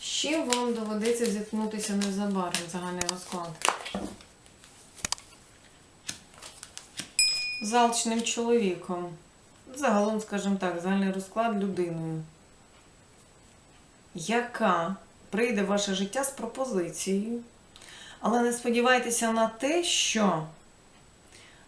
З вам доведеться зіткнутися незабаром загальний розклад? З алчним чоловіком. Загалом, скажімо так, загальний розклад людиною. Яка прийде в ваше життя з пропозицією. Але не сподівайтеся на те, що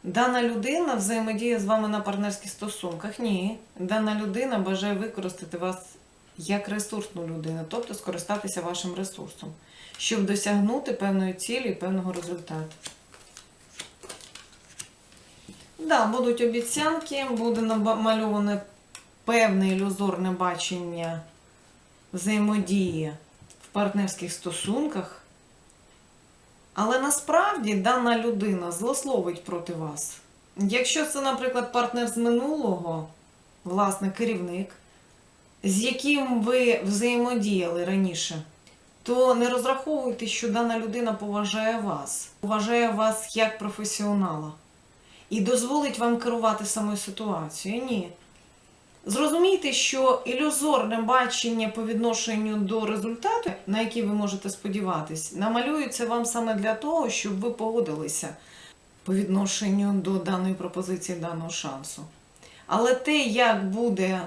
дана людина взаємодіє з вами на партнерських стосунках. Ні. Дана людина бажає використати вас як ресурсну людину, тобто скористатися вашим ресурсом, щоб досягнути певної цілі і певного результату. Да, будуть обіцянки, буде намальоване певне ілюзорне бачення взаємодії в партнерських стосунках. Але насправді дана людина злословить проти вас. Якщо це, наприклад, партнер з минулого, власне, керівник, з яким ви взаємодіяли раніше, то не розраховуйте, що дана людина поважає вас, поважає вас як професіонала і дозволить вам керувати самою ситуацією. Ні. Зрозумійте, що ілюзорне бачення по відношенню до результату, на який ви можете сподіватись, намалюється вам саме для того, щоб ви погодилися по відношенню до даної пропозиції, даного шансу. Але те, як буде,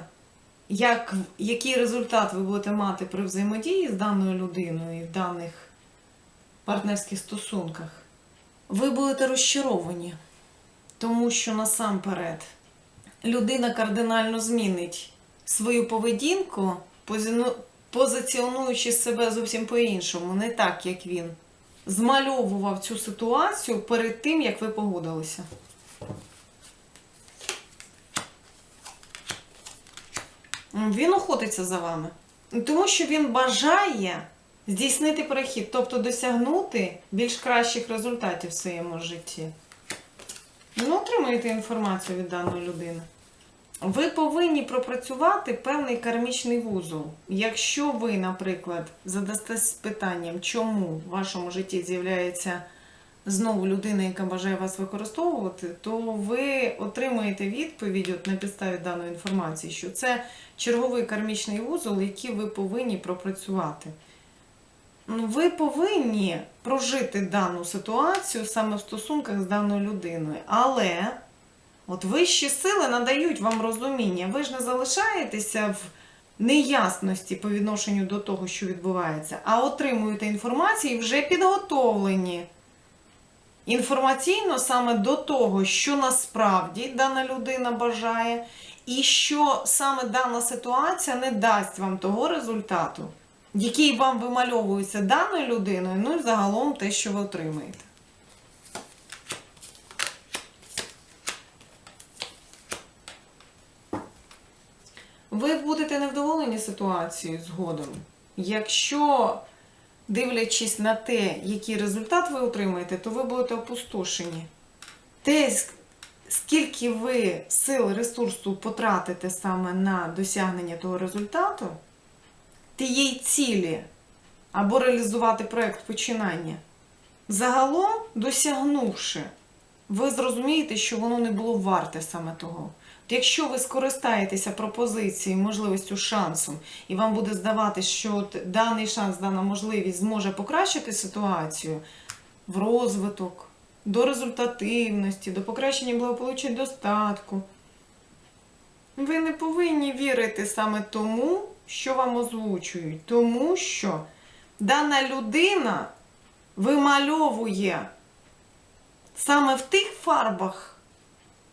як, який результат ви будете мати при взаємодії з даною людиною і в даних партнерських стосунках, ви будете розчаровані. Тому що насамперед людина кардинально змінить свою поведінку, позиціонуючи себе зовсім по-іншому, не так, як він змальовував цю ситуацію перед тим, як ви погодилися. Він охотиться за вами. Тому що він бажає здійснити перехід, тобто досягнути більш кращих результатів в своєму житті. Ну, отримуєте інформацію від даної людини. Ви повинні пропрацювати певний кармічний вузол. Якщо ви, наприклад, задастесь питанням, чому в вашому житті з'являється знову людина, яка бажає вас використовувати, то ви отримаєте відповідь от на підставі даної інформації, що це черговий кармічний вузол, який ви повинні пропрацювати. Ну, Ви повинні прожити дану ситуацію саме в стосунках з даною людиною. Але от вищі сили надають вам розуміння. Ви ж не залишаєтеся в неясності по відношенню до того, що відбувається, а отримуєте інформацію вже підготовлені. Інформаційно саме до того, що насправді дана людина бажає, і що саме дана ситуація не дасть вам того результату, який вам вимальовується даною людиною, ну і загалом те, що ви отримаєте. Ви будете невдоволені ситуацією згодом, якщо, дивлячись на те, який результат ви отримаєте, то ви будете опустошені. Те, скільки ви сил, ресурсу потратите саме на досягнення того результату, тієї цілі або реалізувати проєкт починання. Загалом, досягнувши, ви зрозумієте, що воно не було варте саме того. Якщо ви скористаєтеся пропозицією, можливістю, шансом, і вам буде здаватися, що даний шанс, дана можливість зможе покращити ситуацію в розвиток, до результативності, до покращення благополуччя достатку, ви не повинні вірити саме тому, що вам озвучують, тому що дана людина вимальовує саме в тих фарбах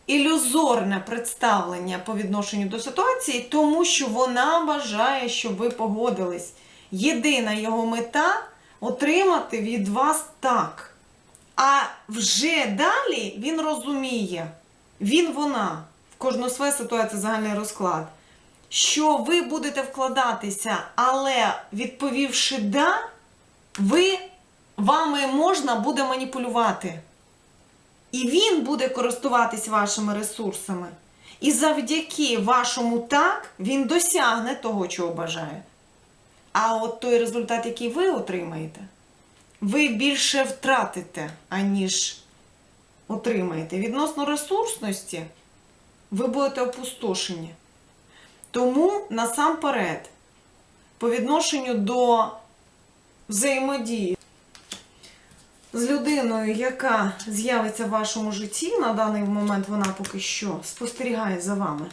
ілюзорне представлення по відношенню до ситуації, тому що вона бажає, щоб ви погодились. Єдина його мета отримати від вас так. А вже далі він розуміє, він вона, в кожну свою ситуацію загальний розклад, що ви будете вкладатися, але відповівши да, ви вами можна буде маніпулювати. І він буде користуватись вашими ресурсами. І завдяки вашому так він досягне того, чого бажає. А от той результат, який ви отримаєте, ви більше втратите, аніж отримаєте. Відносно ресурсності, ви будете опустошені. Тому насамперед по відношенню до взаємодії з людиною, яка з'явиться в вашому житті, на даний момент вона поки що спостерігає за вами.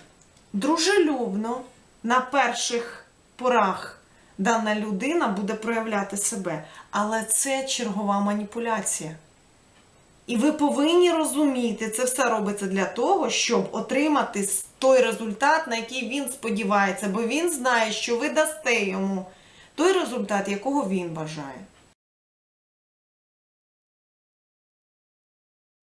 Дружелюбно на перших порах дана людина буде проявляти себе, але це чергова маніпуляція. І ви повинні розуміти, це все робиться для того, щоб отримати той результат, на який він сподівається, бо він знає, що ви дасте йому той результат, якого він бажає.